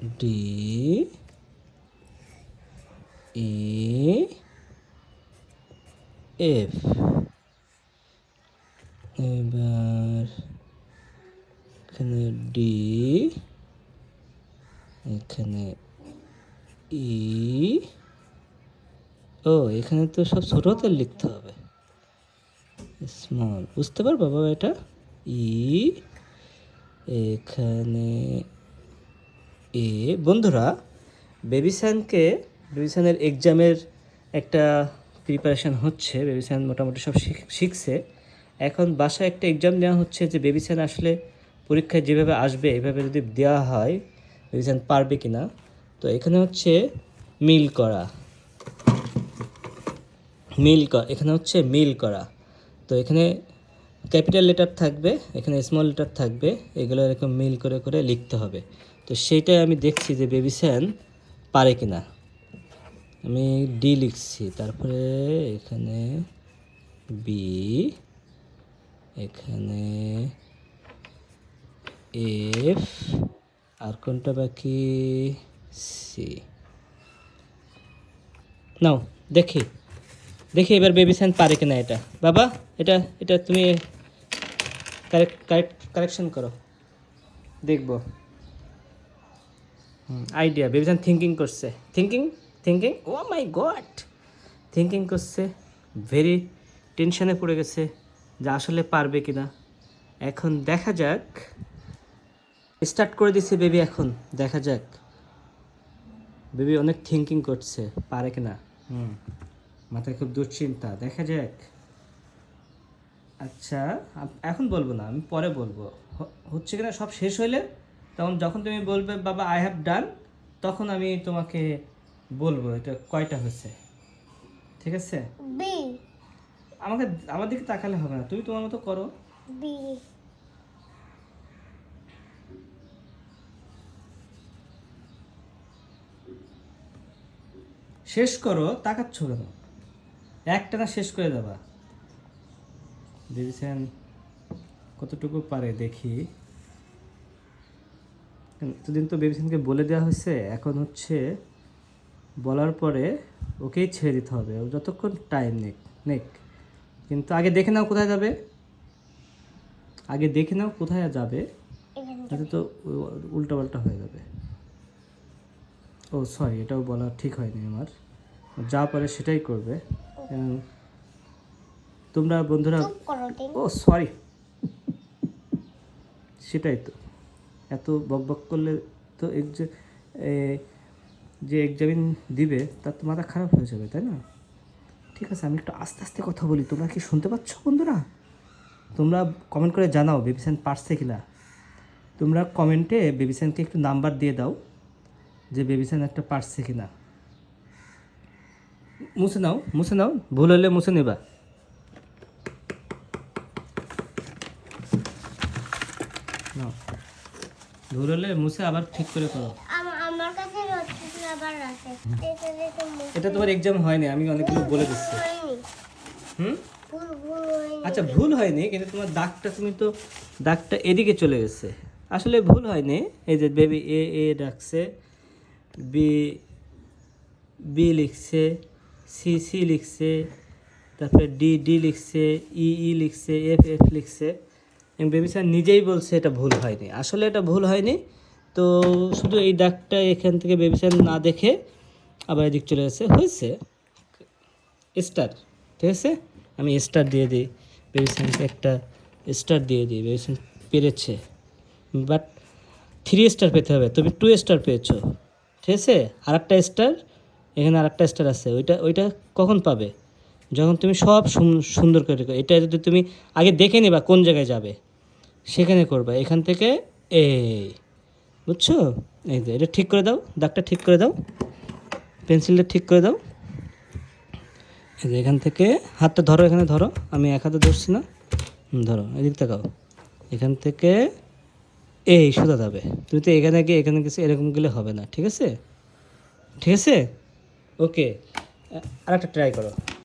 D E F এবার এখানে D এখানে ই ও, এখানে তো সব ছোট হাতের লিখতে হবে। স্মল বুঝতে পারব বাবা এটা? ই এখানে এ, বন্ধুরা বেবিসানকে বেবিসানের এক্সামের একটা প্রিপারেশন হচ্ছে। বেবিসান মোটামুটি সব শিখ- শিখছে। এখন বাসায় একটা এক্সাম দেওয়া হচ্ছে যে বেবিসান আসলে পরীক্ষায় যেভাবে আসবে, এভাবে যদি দেওয়া হয় বেবিসান পারবে কি না তো এখানে হচ্ছে মিল করা। মিল করা এখানে হচ্ছে মিল করা। তো এখানে ক্যাপিটাল লেটার থাকবে, এখানে স্মল লেটার থাকবে, এগুলো এরকম মিল করে করে লিখতে হবে। তো সেইটাই আমি দেখছি যে বেবি স্যান পারে কি না আমি ডি লিখছি, তারপরে এখানে বি এখানে এফ আর কোনটা বাকি? সি নাও, দেখি দেখি এবার বেবি সাইন পারে কিনা এটা। বাবা, এটা এটা তুমি কারেক্ট কারেক্ট কারেকশন করো। দেখব। আইডিয়া সাইন থিঙ্কিং করছে। Thinking thinking oh my god thinking করছে। ভেরি টেনশনে পড়ে গেছে যে আসলে পারবে কি না এখন দেখা যাক। স্টার্ট করে দিছে বেবি এখন। দেখা যাক। বেবি অনেক থিঙ্কিং করছে। পারে কিনা। হুম। মাথায় খুব দুশ্চিন্তা। দেখা যাক। আচ্ছা এখন বলব না, আমি পরে বলব। হচ্ছে কিনা সব শেষ হইলে? তখন যখন তুমি বলবে বাবা আই হ্যাভ ডান তখন আমি তোমাকে বলব এটা কয়টা হয়েছে? ঠিক আছে? বি আমাকে আমার দিকে তাকালে হবে না। তুমি তোমার মতো করো। বি শেষ করো তাকাচ্ছ কেন? একটা না শেষ করে দেবা। ভেবেছেন কতটুকু পারে দেখি। এতদিন তো বেবিসেনকে বলে দেওয়া হয়েছে এখন হচ্ছে বলার পরে ওকেই ছেড়ে দিতে হবে। ও যতক্ষণ টাইম নেক নেক। কিন্তু আগে দেখে নাও কোথায় যাবে। আগে দেখে নাও কোথায় যাবে তাতে তো উল্টা পাল্টা হয়ে যাবে। ও সরি এটাও বলা ঠিক হয়নি আমার। যা পারে সেটাই করবে। তোমরা বন্ধুরা ও সরি সেটাই তো। এত বকবক করলে তো যে এক্সামিন দিবে, তার তো মাথা খারাপ হয়ে যাবে, তাই না? ঠিক আছে, আমি একটু আস্তে আস্তে কথা বলি। তোমরা কি শুনতে পাচ্ছ বন্ধুরা? তোমরা কমেন্ট করে জানাও বেবিসান পারছে কিনা? তোমরা কমেন্টে বেবিসানকে একটু নাম্বার দিয়ে দাও, যে বেবিসান একটা পারছে কিনা। মুছে নাও মুছে নাও, ভুল হলে মুছে নেবা। ভুল হলে মুছে আবার ঠিক করে করো। আমার কাছে আবার আছে। এটা তোমার এক্সাম হয়নি আমি অনেকগুলো বলে দিচ্ছি। হুম? আচ্ছা ভুল হয়নি কিন্তু তোমার দাগটা তুমি তো দাগটা এদিকে চলে গেছে। আসলে ভুল হয়নি এই যে বেবি এ এ ডাকছে বি বি লিখছে সি সি লিখছে তারপরে ডি ডি লিখছে ই ই লিখছে এফ এফ লিখছে। এবং বেবি স্যার নিজেই বলছে এটা ভুল হয়নি। আসলে এটা ভুল হয়নি। তো শুধু এই দাগটা এখান থেকে বেবি স্যার না দেখে আবার এদিক চলে গেছে। হয়েছে। স্টার। ঠিক আছে? আমি স্টার দিয়ে দিই। বেবিসেনকে একটা স্টার দিয়ে দিই। বেবিসেন পেরেছে। বাট থ্রি স্টার পেতে হবে। তুমি টু স্টার পেয়েছ। ঠিক আছে? আর একটা স্টার। এখানে আর একটা স্টার আছে। ওইটা ওইটা কখন পাবে? যখন তুমি সব সুন- সুন্দর করে এটা যদি তুমি আগে দেখে নিবা কোন জায়গায় যাবে। সেখানে করবা। এখান থেকে এই বুঝছ? এই যে, এটা ঠিক করে দাও, দাগটা ঠিক করে দাও, পেন্সিলটা ঠিক করে দাও। এই যে, এখান থেকে হাতটা ধরো, এখানে ধরো। আমি এক হাতে ধরছি না। ধরো এদিক তাকাও এখান থেকে এই সোজা যাবে। তুমি তো এখানে গিয়ে, এখানে গেছে এরকম গেলে হবে না, ঠিক আছে? ঠিক আছে? ওকে আর একটা ট্রাই করো।